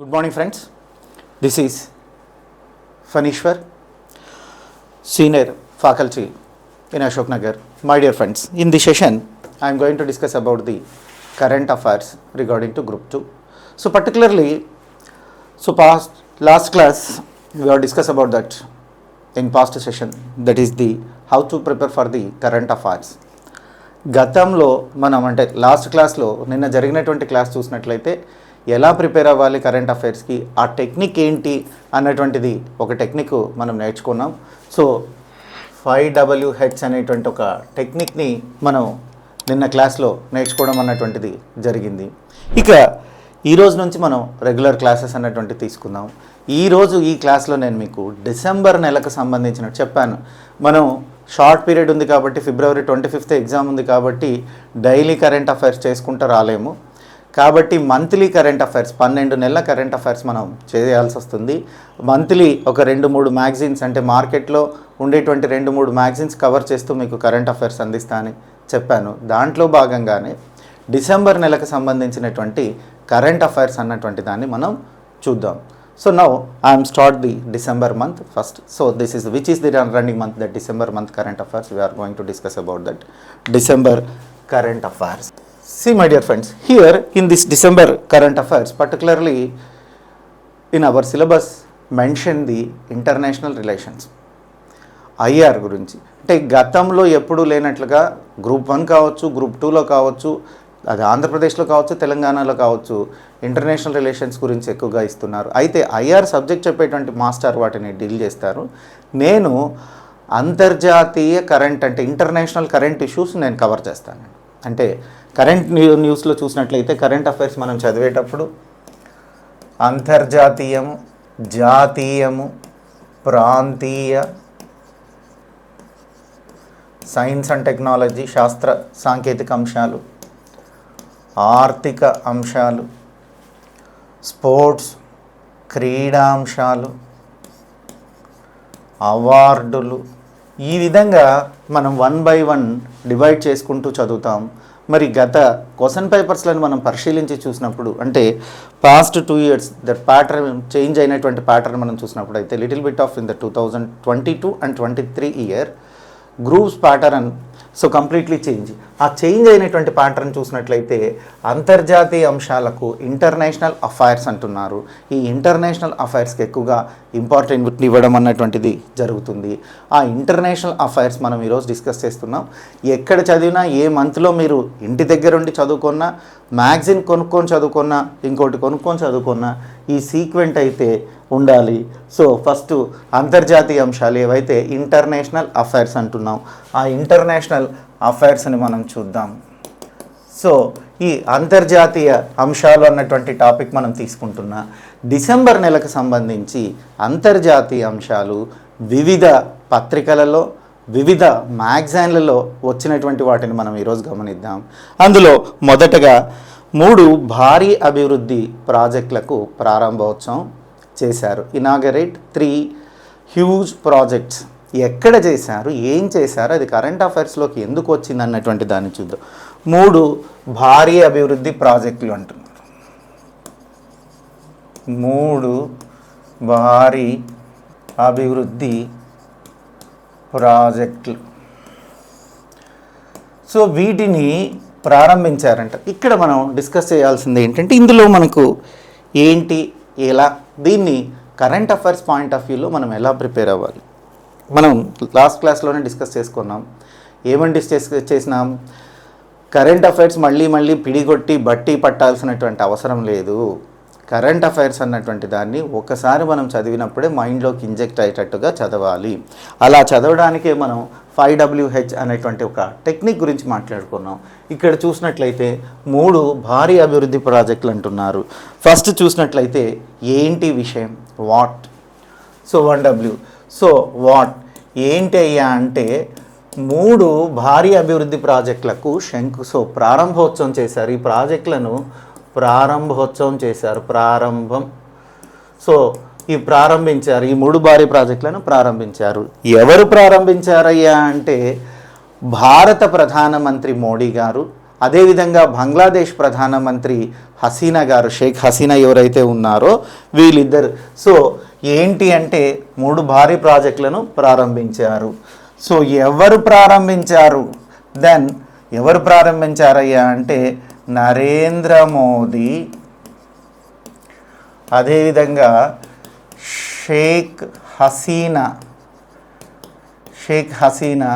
Good morning friends this is Phaneeshwar senior faculty in Ashok Nagar my dear friends in the session I'm going to discuss about the current affairs regarding to group two so particularly so past last class we are discuss about that in past session that is the how to prepare for the current affairs గతంలో మనం అంటే last క్లాస్లో నిన్న జరిగినటువంటి class చూసినట్లయితే ఎలా prepare అవ్వాలి current అఫైర్స్కి? ఆ టెక్నిక్ ఏంటి? అన్నటువంటిది ఒక టెక్నిక్ మనం నేర్చుకున్నాం. సో ఫైవ్ డబ్ల్యూహెచ్ అనేటువంటి ఒక టెక్నిక్ని మనం నిన్న క్లాస్లో నేర్చుకోవడం అన్నటువంటిది జరిగింది. ఇక ఈ రోజు నుంచి మనం రెగ్యులర్ క్లాసెస్ అన్నటువంటివి తీసుకుందాం. ఈరోజు ఈ క్లాస్లో నేను మీకు డిసెంబర్ నెలకు సంబంధించిన చెప్పాను. మనం షార్ట్ పీరియడ్ ఉంది కాబట్టి ఫిబ్రవరి ట్వంటీ ఫిఫ్త్ ఎగ్జామ్ ఉంది కాబట్టి డైలీ కరెంట్ అఫైర్స్ చేసుకుంటూ రాలేము. కాబట్టి మంత్లీ కరెంట్ అఫైర్స్ పన్నెండు నెలల కరెంట్ అఫైర్స్ మనం చేయాల్సి వస్తుంది. మంత్లీ ఒక రెండు మూడు మ్యాగజైన్స్ అంటే మార్కెట్లో ఉండేటువంటి రెండు మూడు మ్యాగజైన్స్ కవర్ చేస్తూ మీకు కరెంట్ అఫైర్స్ అందిస్తా అని చెప్పాను. దాంట్లో భాగంగానే డిసెంబర్ నెలకు సంబంధించినటువంటి కరెంట్ అఫైర్స్ అన్నటువంటి దాన్ని మనం చూద్దాం. So now I'm start the December month first. So this is which is the running month that December month current affairs. We are going to discuss about that December current affairs. See, my dear friends, here in this December current affairs, particularly in our syllabus, mention the international relations. IR గురించి. అంటే గతంలో ఎప్పుడూ లేనట్లుగా group one కావచ్చు group టూలో కావచ్చు అది ఆంధ్రప్రదేశ్లో కావచ్చు తెలంగాణలో కావచ్చు ఇంటర్నేషనల్ రిలేషన్స్ గురించి ఎక్కువగా ఇస్తున్నారు. అయితే ఐఆర్ సబ్జెక్ట్ చెప్పేటువంటి మాస్టర్ వాటిని డీల్ చేస్తారు. నేను అంతర్జాతీయ కరెంట్ అంటే ఇంటర్నేషనల్ కరెంట్ ఇష్యూస్ నేను కవర్ చేస్తాను. అంటే కరెంట్ న్యూ న్యూస్లో చూసినట్లయితే కరెంట్ అఫైర్స్ మనం చదివేటప్పుడు అంతర్జాతీయము జాతీయము ప్రాంతీయ సైన్స్ అండ్ టెక్నాలజీ శాస్త్ర సాంకేతిక అంశాలు ఆర్థిక అంశాలు స్పోర్ట్స్ క్రీడాంశాలు అవార్డులు ఈ విధంగా మనం వన్ బై వన్ డివైడ్ చేసుకుంటూ చదువుతాం. మరి గత క్వశ్చన్ పేపర్స్లను మనం పరిశీలించి చూసినప్పుడు అంటే past two years that pattern change అయినటువంటి ప్యాటర్న్ మనం చూసినప్పుడు అయితే little bit of in the two thousand twenty two and twenty three year groups pattern so completely change. ఆ చేంజ్ అయినటువంటి ప్యాటర్న్ చూసినట్లయితే అంతర్జాతీయ అంశాలకు ఇంటర్నేషనల్ అఫైర్స్ అంటున్నారు. ఈ ఇంటర్నేషనల్ అఫైర్స్కి ఎక్కువగా ఇంపార్టెంట్ ఇవ్వడం అన్నటువంటిది జరుగుతుంది. ఆ ఇంటర్నేషనల్ అఫైర్స్ మనం ఈరోజు డిస్కస్ చేస్తున్నాం. ఎక్కడ చదివినా ఏ మంత్లో మీరు ఇంటి దగ్గర ఉండి చదువుకున్నా మ్యాగజిన్ కొనుక్కొని చదువుకున్నా ఇంకోటి కొనుక్కొని చదువుకున్నా ఈ సీక్వెంట్ అయితే ఉండాలి. సో ఫస్ట్ అంతర్జాతీయ అంశాలు ఏవైతే ఇంటర్నేషనల్ అఫైర్స్ అంటున్నాం ఆ ఇంటర్నేషనల్ అఫైర్స్ని మనం చూద్దాం. సో ఈ అంతర్జాతీయ అంశాలు అన్నటువంటి టాపిక్ మనం తీసుకుంటున్నా డిసెంబర్ నెలకు సంబంధించి అంతర్జాతీయ అంశాలు వివిధ పత్రికలలో వివిధ మ్యాగజైన్లలో వచ్చినటువంటి వాటిని మనం ఈరోజు గమనిద్దాం. అందులో మొదటగా మూడు భారీ అభివృద్ధి ప్రాజెక్టులకు ప్రారంభోత్సవం చేశారు. ఇనాగరేట్ త్రీ హ్యూజ్ ప్రాజెక్ట్స్ ఎక్కడ చేశారు? ఏం చేశారు? అది కరెంట్ అఫైర్స్లోకి ఎందుకు వచ్చింది అన్నటువంటి దాన్ని చూద్దాం. మూడు భారీ అభివృద్ధి ప్రాజెక్టులు అంటున్నారు. మూడు భారీ అభివృద్ధి ప్రాజెక్టులు సో వీటిని ప్రారంభించారంట. ఇక్కడ మనం డిస్కస్ చేయాల్సింది ఏంటంటే ఇందులో మనకు ఏంటి ఎలా? దీన్ని కరెంట్ అఫైర్స్ పాయింట్ ఆఫ్ వ్యూలో మనం ఎలా ప్రిపేర్ అవ్వాలి? మనం లాస్ట్ క్లాస్లోనే డిస్కస్ చేసుకున్నాం. ఏమని డిస్కస్ చేసినాం? కరెంట్ అఫైర్స్ మళ్ళీ మళ్ళీ పిడిగొట్టి బట్టి పట్టాల్సినటువంటి అవసరం లేదు. కరెంట్ అఫైర్స్ అన్నటువంటి దాన్ని ఒకసారి మనం చదివినప్పుడే మైండ్లోకి ఇంజెక్ట్ అయ్యేటట్టుగా చదవాలి. అలా చదవడానికే మనం ఫైవ్ డబ్ల్యూహెచ్ అనేటువంటి ఒక టెక్నిక్ గురించి మాట్లాడుకున్నాం. ఇక్కడ చూసినట్లయితే మూడు భారీ అభివృద్ధి ప్రాజెక్టులు అంటున్నారు. ఫస్ట్ చూసినట్లయితే ఏంటి విషయం? What? So one W. So what? ఏంటి అయ్యా అంటే మూడు భారీ అభివృద్ధి ప్రాజెక్టులకు శంకు సో ప్రారంభోత్సవం చేశారు. ఈ ప్రాజెక్టులను ప్రారంభోత్సవం చేశారు ప్రారంభం. సో ఈ ప్రారంభించారు ఈ మూడు భారీ ప్రాజెక్టులను ప్రారంభించారు. ఎవరు ప్రారంభించారయ్యా అంటే భారత ప్రధానమంత్రి మోడీ గారు అదేవిధంగా బంగ్లాదేశ్ ప్రధానమంత్రి హసీనా గారు షేక్ హసీనా ఎవరైతే ఉన్నారో వీళ్ళిద్దరు. సో ఏంటి అంటే మూడు భారీ ప్రాజెక్టులను ప్రారంభించారు. సో ఎవరు ప్రారంభించారు? దెన్ ఎవరు ప్రారంభించారయ్యా అంటే నరేంద్ర మోదీ. అదేవిధంగా షేక్ హసీనా. షేక్ హసీనా.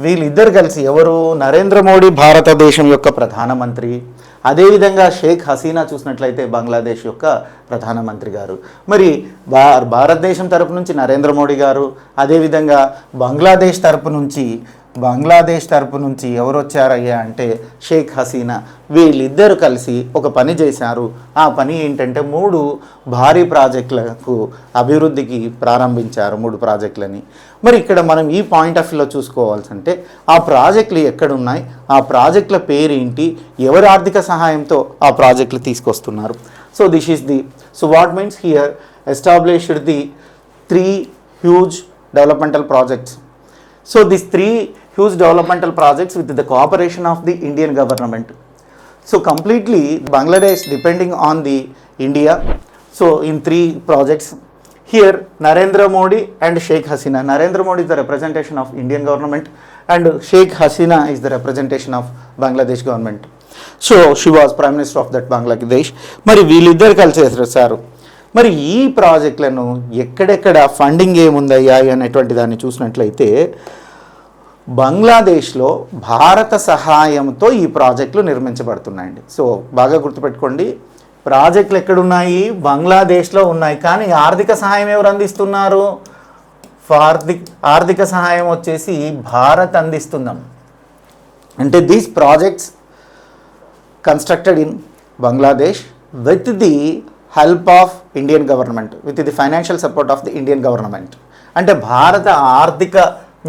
వీళ్ళిద్దరు కలిసి ఎవరు? నరేంద్ర మోడీ భారతదేశం యొక్క ప్రధానమంత్రి. అదేవిధంగా షేక్ హసీనా చూసినట్లయితే బంగ్లాదేశ్ యొక్క ప్రధానమంత్రి గారు. మరి భా భారతదేశం తరపు నుంచి నరేంద్ర మోడీ గారు అదేవిధంగా బంగ్లాదేశ్ తరపు నుంచి బంగ్లాదేశ్ తరపు నుంచి ఎవరు వచ్చారయ్యా అంటే షేక్ హసీనా. వీళ్ళిద్దరు కలిసి ఒక పని చేశారు. ఆ పని ఏంటంటే మూడు భారీ ప్రాజెక్టులకు అభివృద్ధికి ప్రారంభించారు మూడు ప్రాజెక్టులని. మరి ఇక్కడ మనం ఈ పాయింట్ ఆఫ్ వ్యూలో చూసుకోవాల్సి అంటే ఆ ప్రాజెక్టులు ఎక్కడున్నాయి? ఆ ప్రాజెక్టుల పేరేంటి? ఎవరి ఆర్థిక సహాయంతో ఆ ప్రాజెక్టులు తీసుకొస్తున్నారు? So this is the so what means here established the three huge developmental projects So these three huge developmental projects with the cooperation of the Indian government. So completely Bangladesh depending on the India. So in three projects here Narendra Modi and Sheikh Hasina. Narendra Modi is the representation of Indian government and Sheikh Hasina is the representation of Bangladesh government. So she was prime minister of that Bangladesh మరి వీళ్ళిద్దరు కలిసి చేశారు మరి ఈ ప్రాజెక్టులను ఎక్కడెక్కడ funding ఏముందయ్యా అనేటువంటి దాన్ని చూసినట్లయితే బంగ్లాదేశ్లో భారత సహాయంతో ఈ ప్రాజెక్టులు నిర్మించబడుతున్నాయండి. సో బాగా గుర్తుపెట్టుకోండి ప్రాజెక్టులు ఎక్కడున్నాయి? బంగ్లాదేశ్లో ఉన్నాయి. కానీ ఆర్థిక సహాయం ఎవరు అందిస్తున్నారు? ఆర్థిక ఆర్థిక సహాయం వచ్చేసి భారత్ అందిస్తుందాం. అంటే these projects constructed in Bangladesh with the help of Indian government with the financial support of the Indian government అంటే భారత ఆర్థిక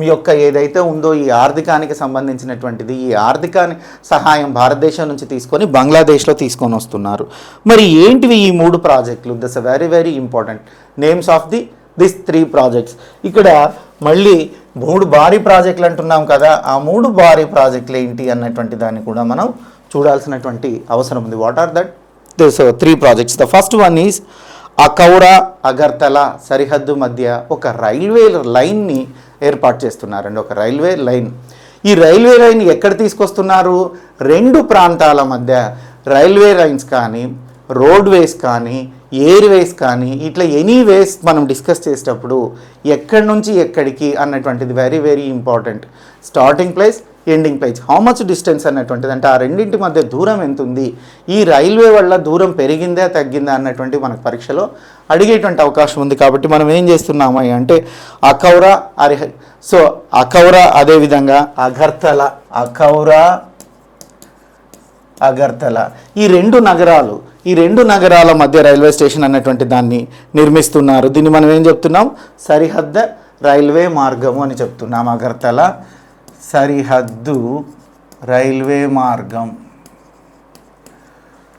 యొక్క ఏదైతే ఉందో ఈ ఆర్థికానికి సంబంధించినటువంటిది ఈ ఆర్థికాని సహాయం భారతదేశం నుంచి తీసుకొని బంగ్లాదేశ్లో తీసుకొని వస్తున్నారు. మరి ఏంటివి ఈ మూడు ప్రాజెక్టులు? This very very important names of the this three projects ఇక్కడ మళ్ళీ మూడు భారీ ప్రాజెక్టులు అంటున్నాం కదా ఆ మూడు భారీ ప్రాజెక్టులు ఏంటి అన్నటువంటి దాన్ని కూడా మనం చూడాల్సినటువంటి అవసరం ఉంది. What are that this three projects the first one is Akhaura Agartala సరిహద్దు మధ్య ఒక రైల్వే లైన్ని ఏర్పాటు చేస్తున్నారండి. ఒక రైల్వే లైన్. ఈ రైల్వే లైన్ ఎక్కడ తీసుకొస్తున్నారు? రెండు ప్రాంతాల మధ్య రైల్వే లైన్స్ కానీ రోడ్వేస్ కానీ ఎయిర్వేస్ కానీ ఇట్లా ఎనీ వేస్ మనం డిస్కస్ చేసేటప్పుడు ఎక్కడి నుంచి ఎక్కడికి అన్నటువంటిది very very important starting place ending page how much distance అన్నటువంటిది? అంటే ఆ రెండింటి మధ్య దూరం ఎంత ఉంది ఈ రైల్వే వల్ల దూరం పెరిగిందా తగ్గిందా అన్నటువంటి మనకు పరీక్షలో అడిగేటువంటి అవకాశం ఉంది. కాబట్టి మనం ఏం చేస్తున్నాము అంటే అకౌర అరిహ సో అకౌర అదేవిధంగా అగర్తల అకౌర అగర్తల. ఈ రెండు నగరాలు ఈ రెండు నగరాల మధ్య రైల్వే స్టేషన్ అన్నటువంటి దాన్ని నిర్మిస్తున్నారు. దీన్ని మనం ఏం చెప్తున్నాం? సరిహద్ద రైల్వే మార్గము అని చెప్తున్నాం. అగర్తల సరిహద్దు రైల్వే మార్గం.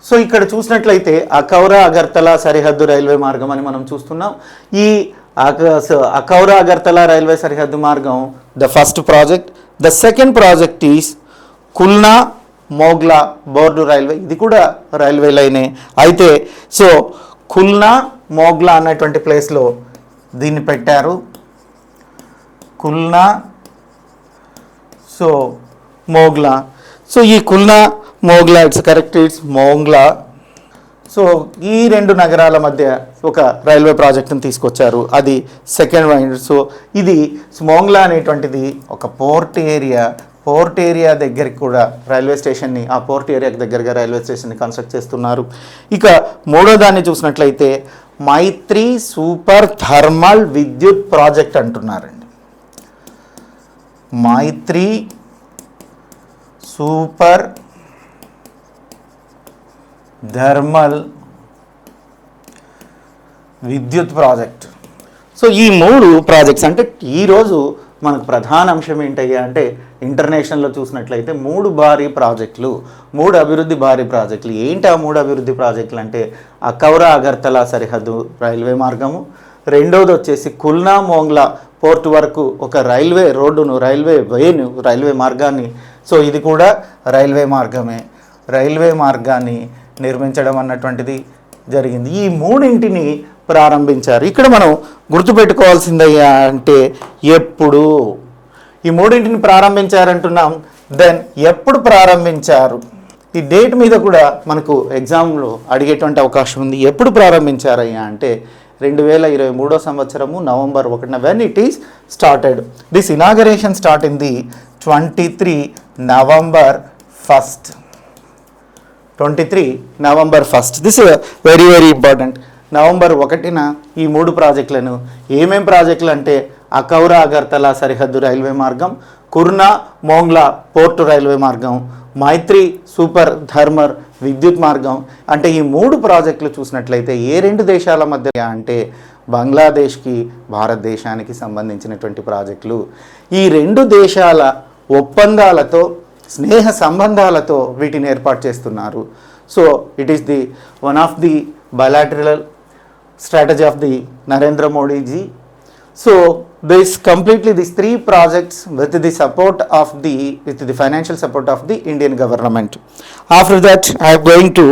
సో ఇక్కడ చూసినట్లయితే అకౌరా అగర్తల సరిహద్దు రైల్వే మార్గం అని మనం చూస్తున్నాం. ఈ సో అకౌరా అగర్తల రైల్వే సరిహద్దు మార్గం the first project. The second project is Khulna Mongla port railway. ఇది కూడా రైల్వే లైనే. అయితే సో కుల్నా మోగ్లా అన్నటువంటి ప్లేస్లో దీన్ని పెట్టారు. కుల్నా సో మోగ్లా. సో ఈ Khulna Mongla it's correct it's Mongla. So ఈ రెండు నగరాల మధ్య ఒక రైల్వే ప్రాజెక్టును తీసుకొచ్చారు. అది సెకండ్ వైండ్. సో ఇది స్మోంగ్లా అనేటువంటిది ఒక పోర్ట్ ఏరియా. పోర్ట్ ఏరియా దగ్గరికి కూడా రైల్వే స్టేషన్ని ఆ పోర్ట్ ఏరియాకి దగ్గరగా రైల్వే స్టేషన్ని కన్స్ట్రక్ట్ చేస్తున్నారు. ఇక మూడో దాన్ని చూసినట్లయితే మైత్రి సూపర్ థర్మల్ విద్యుత్ ప్రాజెక్ట్ అంటున్నారండి. మైత్రి సూపర్ థర్మల్ విద్యుత్ ప్రాజెక్ట్. సో ఈ మూడు ప్రాజెక్ట్స్ అంటే ఈరోజు మనకు ప్రధాన అంశం ఏంటయ్యా అంటే ఇంటర్నేషనల్లో చూసినట్లయితే మూడు భారీ ప్రాజెక్టులు మూడు అభివృద్ధి భారీ ప్రాజెక్టులు. ఏంటి ఆ మూడు అభివృద్ధి ప్రాజెక్టులు అంటే అకౌరా అగర్తల సరిహద్దు రైల్వే మార్గము రెండవది వచ్చేసి కుల్నా మోంగ్లా పోర్ట్ వరకు ఒక రైల్వే రోడ్డును రైల్వే వేను రైల్వే మార్గాన్ని. సో ఇది కూడా రైల్వే మార్గమే. రైల్వే మార్గాన్ని నిర్మించడం అన్నటువంటిది జరిగింది. ఈ మూడింటిని ప్రారంభించారు. ఇక్కడ మనం గుర్తుపెట్టుకోవాల్సిందయ్యా అంటే ఎప్పుడు? ఈ మూడింటిని ప్రారంభించారంటున్నాం. దెన్ ఎప్పుడు ప్రారంభించారు? ఈ డేట్ మీద కూడా మనకు ఎగ్జామ్లో అడిగేటువంటి అవకాశం ఉంది. ఎప్పుడు ప్రారంభించారయ్యా అంటే రెండు వేల ఇరవై మూడో సంవత్సరము నవంబర్ ఒకటిన when it is started this inauguration start in the twenty three November first twenty three November first this very very important November ఒకటిన ఈ మూడు ప్రాజెక్టులను ఏమేం ప్రాజెక్టులు అంటే అకౌరా అగర్తల సరిహద్దు రైల్వే మార్గం కుర్నా మోంగ్లా పోర్టు రైల్వే మార్గం మైత్రి సూపర్ ధర్మర్ విద్యుత్ మార్గం అంటే ఈ మూడు ప్రాజెక్టులు చూసినట్లయితే ఏ రెండు దేశాల మధ్య అంటే బంగ్లాదేశ్కి భారతదేశానికి సంబంధించినటువంటి ప్రాజెక్టులు. ఈ రెండు దేశాల ఒప్పందాలతో స్నేహ సంబంధాలతో వీటిని ఏర్పాటు చేస్తున్నారు. So it is the one of the bilateral strategy of the Narendra Modiji so base completely these three projects with the support of the with the financial support of the Indian government after that i going to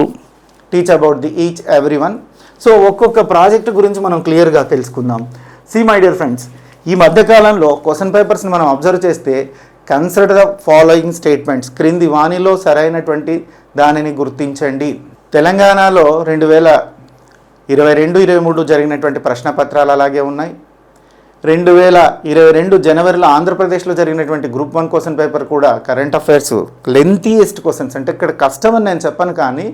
teach about about each every one so ఒక్కొక్క project గురించి మనం క్లియర్గా తెలుసుకుందాం see my dear friends ఈ మధ్యకాలంలో క్వశ్చన్ పేపర్స్ని మనం అబ్జర్వ్ చేస్తే కన్సిడర్ ద ఫాలోయింగ్ స్టేట్మెంట్స్ క్రింది వాణిలో సరైనటువంటి దానిని గుర్తించండి తెలంగాణలో రెండు వేల ఇరవై రెండు ఇరవై మూడు జరిగినటువంటి ప్రశ్న పత్రాలు అలాగే ఉన్నాయి రెండు వేల ఇరవై రెండు జనవరిలో ఆంధ్రప్రదేశ్లో జరిగినటువంటి గ్రూప్ వన్ క్వశ్చన్ పేపర్ కూడా కరెంట్ అఫైర్స్ లెంతీయెస్ట్ క్వశ్చన్స్ అంటే ఇక్కడ కష్టం అని నేను చెప్పను కానీ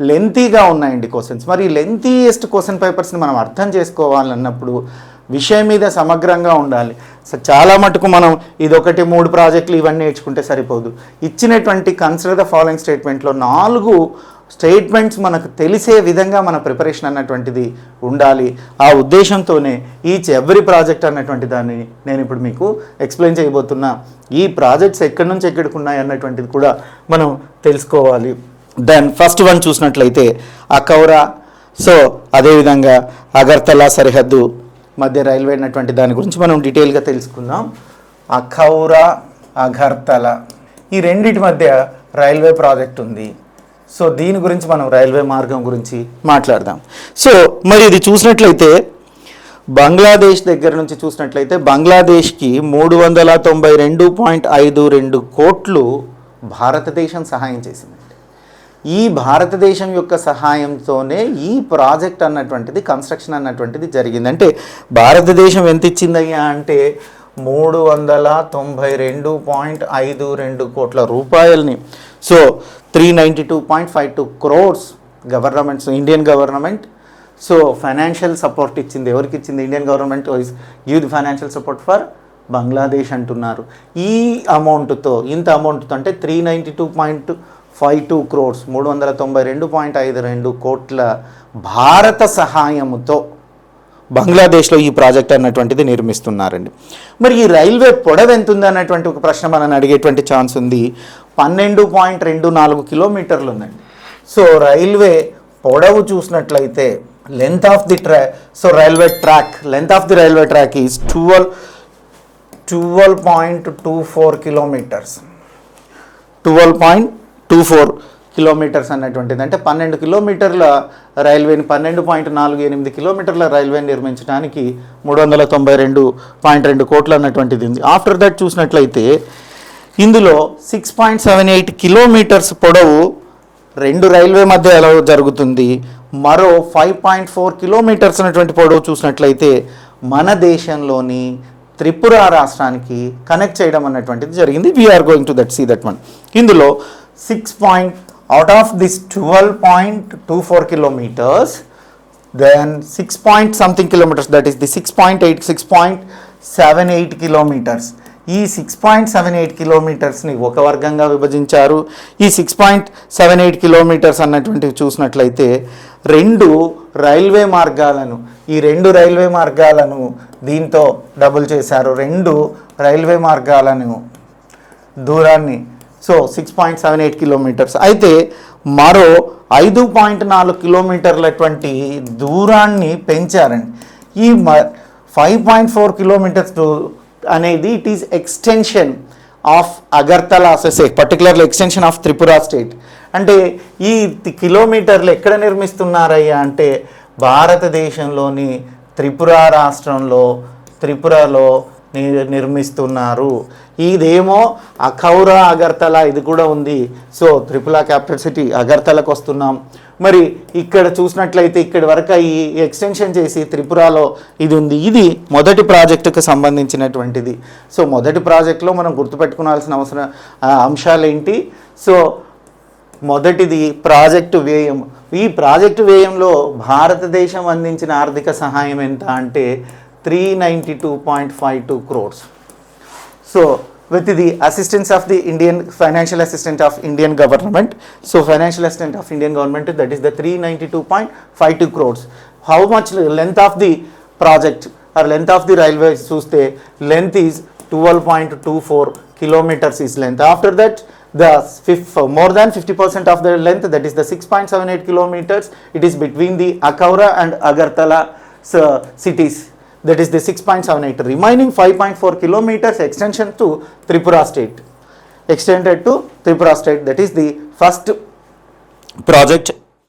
లెంతీగా ఉన్నాయండి క్వశ్చన్స్ మరి ఈ లెంతీయెస్ట్ క్వశ్చన్ పేపర్స్ని మనం అర్థం చేసుకోవాలన్నప్పుడు విషయం మీద సమగ్రంగా ఉండాలి. సో చాలా మటుకు మనం ఇదొకటి మూడు ప్రాజెక్టులు ఇవన్నీ నేర్చుకుంటే సరిపోదు. ఇచ్చినటువంటి కన్సిడర్ ద ఫాలోయింగ్ స్టేట్మెంట్లో నాలుగు స్టేట్మెంట్స్ మనకు తెలిసే విధంగా మన ప్రిపరేషన్ అన్నటువంటిది ఉండాలి. ఆ ఉద్దేశంతోనే ఈచ్ ఎవ్రీ ప్రాజెక్ట్ అన్నటువంటి దాన్ని నేను ఇప్పుడు మీకు ఎక్స్ప్లెయిన్ చేయబోతున్నా. ఈ ప్రాజెక్ట్స్ ఎక్కడి నుంచి ఎక్కడికి ఉన్నాయి అన్నటువంటిది కూడా మనం తెలుసుకోవాలి. దెన్ ఫస్ట్ వన్ చూసినట్లయితే అకౌరా సో అదేవిధంగా అగర్తలా సరిహద్దు మధ్య రైల్వే అన్నటువంటి దాని గురించి మనం డీటెయిల్గా తెలుసుకుందాం. అఖౌరా అగర్తల ఈ రెండిటి మధ్య రైల్వే ప్రాజెక్ట్ ఉంది. సో దీని గురించి మనం రైల్వే మార్గం గురించి మాట్లాడదాం. సో మరి ఇది చూసినట్లయితే బంగ్లాదేశ్ దగ్గర నుంచి చూసినట్లయితే బంగ్లాదేశ్కి మూడు వందల తొంభై రెండు పాయింట్ ఐదు రెండు కోట్లు భారతదేశం సహాయం చేసిందండి ఈ భారతదేశం యొక్క సహాయంతోనే ఈ ప్రాజెక్ట్ అన్నటువంటిది కన్స్ట్రక్షన్ అన్నటువంటిది జరిగింది. అంటే భారతదేశం ఎంత ఇచ్చిందయ్యా అంటే మూడు వందల తొంభై రెండు పాయింట్ ఐదు రెండు కోట్ల రూపాయలని. So three ninety two point five two crores governments Indian government so financial support ఇచ్చింది. ఎవరికి ఇచ్చింది? Indian government give youth financial support for Bangladesh అంటున్నారు. ఈ అమౌంట్తో ఇంత అమౌంట్తో అంటే three ninety two point five two crores మూడు వందల తొంభై రెండు పాయింట్ ఐదు రెండు కోట్ల భారత సహాయముతో బంగ్లాదేశ్లో ఈ ప్రాజెక్ట్ అన్నటువంటిది నిర్మిస్తున్నారండి. మరి ఈ రైల్వే పొడవు ఎంత ఉంది అన్నటువంటి ఒక ప్రశ్న మనం అడిగేటువంటి ఛాన్స్ ఉంది. పన్నెండు పాయింట్ రెండు నాలుగు కిలోమీటర్లు ఉందండి సో రైల్వే పొడవు చూసినట్లయితే లెంత్ ఆఫ్ ది ట్రా so railway track length of the railway track is twelve twelve point two four kilometres. Twelve point two four kilometres అన్నటువంటిది అంటే పన్నెండు కిలోమీటర్ల రైల్వేని పన్నెండు పాయింట్ నాలుగు ఎనిమిది కిలోమీటర్ల రైల్వేని నిర్మించడానికి మూడు వందల తొంభై రెండు పాయింట్ రెండు కోట్లు అన్నటువంటిది ఉంది. ఆఫ్టర్ దట్ చూసినట్లయితే ఇందులో six point seven eight kilometres పొడవు రెండు రైల్వే మధ్య ఎలా జరుగుతుంది? మరో ఫైవ్ పాయింట్ ఫోర్ కిలోమీటర్స్ అనేటువంటి పొడవు చూసినట్లయితే మన దేశంలోని త్రిపుర రాష్ట్రానికి కనెక్ట్ చేయడం అన్నటువంటిది జరిగింది. We are going to that see that one ఇందులో six point out of this twelve point two four kilometres then six point something kilometres that is the six point eight six point seven eight kilometres ఈ six point seven eight కిలోమీటర్స్ని ఒక వర్గంగా విభజించారు. ఈ six point seven eight kilometres అన్నటువంటివి చూసినట్లయితే రెండు railway మార్గాలను ఈ రెండు రైల్వే మార్గాలను దీంతో డబుల్ చేశారు. రెండు రైల్వే మార్గాలను దూరాన్ని so six point seven eight kilometres అయితే మరో ఐదు పాయింట్ నాలుగు కిలోమీటర్లటువంటి దూరాన్ని పెంచారండి. ఈ ఫైవ్ పాయింట్ ఫోర్ కిలోమీటర్స్ అనేది it is extension of Agartala assess particularly extension of Tripura state అంటే ఈ కిలోమీటర్లు ఎక్కడ నిర్మిస్తున్నారయ్యా అంటే భారతదేశంలోని త్రిపుర రాష్ట్రంలో త్రిపురలో నిర్మిస్తున్నారు. ఇదేమో అఖౌర అగర్తల ఇది కూడా ఉంది. సో త్రిపుల క్యాపిటల్ సిటీ అగర్తలకు వస్తున్నాం. మరి ఇక్కడ చూసినట్లయితే ఇక్కడి వరకు ఈ ఎక్స్టెన్షన్ చేసి త్రిపురలో ఇది ఉంది. ఇది మొదటి ప్రాజెక్టుకు సంబంధించినటువంటిది. సో మొదటి ప్రాజెక్టులో మనం గుర్తుపెట్టుకోవాల్సిన అవసరం అంశాలు ఏంటి సో మొదటిది ప్రాజెక్టు వ్యయం. ఈ ప్రాజెక్టు వ్యయంలో భారతదేశం అందించిన ఆర్థిక సహాయం ఎంత అంటే 392.52 crores. So with the assistance of the Indian financial assistance of Indian government, so financial assistance of Indian government that is the 392.52 crores. How much length of the project or length of the railway Suste length is 12.24 kilometers is length. After that the fifth, more than 50% of the length that is the 6.78 kilometers it is between the Akaura and Agartala uh, cities that is the 6.78. Remaining 5.4 kilometers extension to Tripura state. Extended to Tripura state. That is the first project